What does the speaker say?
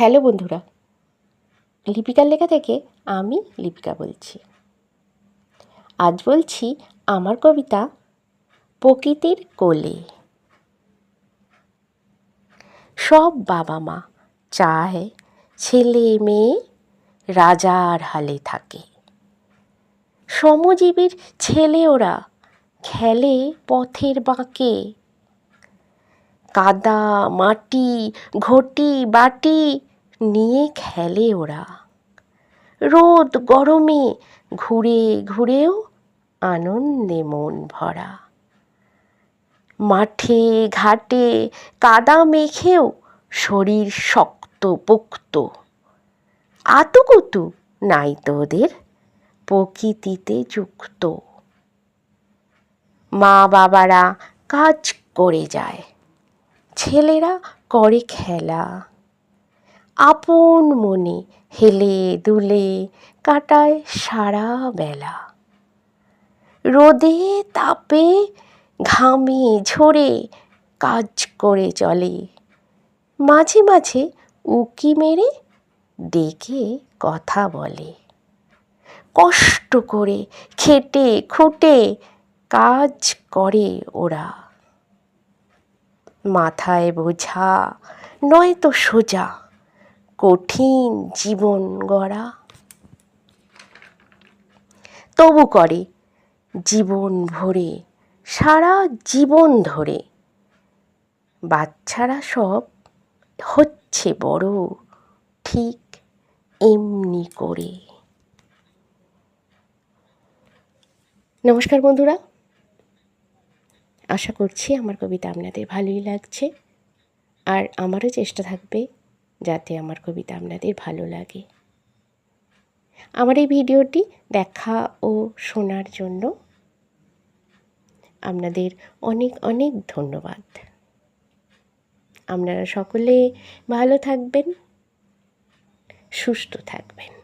Hello বন্ধুরা, লিপিকার লেখা থেকে আমি লিপিকা বলছি। আজ বলছি আমার কবিতা প্রকৃতির কোলে। সব বাবা মা চায় ছেলে মেয়ে রাজার হালে থাকে। শ্রমজীবীর ছেলে ওরা খেলে পথের বাঁকে। কাদা, মাটি, ঘটি, বাটি নিয়ে খেলে ওরা। রোদ গরমে ঘুরে ঘুরেও আনন্দে মন ভরা। মাঠে, ঘাটে, কাদা মেখেও শরীর শক্ত পোক্ত আতুকুতু নাই তো ওদের, প্রকৃতিতে যুক্ত। মা বাবারা কাজ করে যায়, ছেলেরা করে খেলা। আপন মনে হেলে দুলে কাটায় সারা বেলা। রোদে তাপে ঘামে ঝরে কাজ করে চলে। মাঝে মাঝে উকি মেরে ডেকে কথা বলে। কষ্ট করে খেটে খুঁটে কাজ করে ওরা। মাথায় বোঝা নয়তো সোজা কঠিন জীবন গড়া। তবু করে জীবন ভরে, সারা জীবন ধরে। বাচ্চারা সব হচ্ছে বড়, ঠিক এমনি করে। নমস্কার বন্ধুরা। আশা করছি আমার কবিতা আপনাদের ভালোই লাগছে। আর আমারও চেষ্টা থাকবে যাতে আমার কবিতা আপনাদের ভালো লাগে। আমার এই ভিডিওটি দেখা ও শোনার জন্য আপনাদের অনেক অনেক ধন্যবাদ। আপনারা সকলে ভালো থাকবেন, সুস্থ থাকবেন।